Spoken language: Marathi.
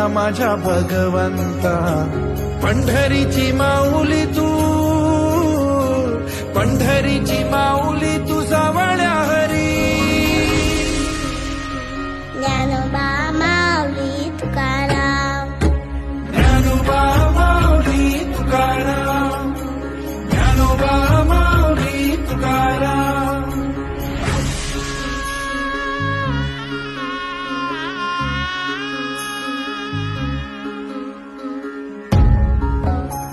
या माझ्या भगवंता. पंढरीची माऊली तू पंढरीची माऊली तू सावळ्या हरी. ज्ञानोबा माऊली तुकाराम. ज्ञानोबा माऊली तुकाराम. ज्ञानोबा माऊली तुकाराम.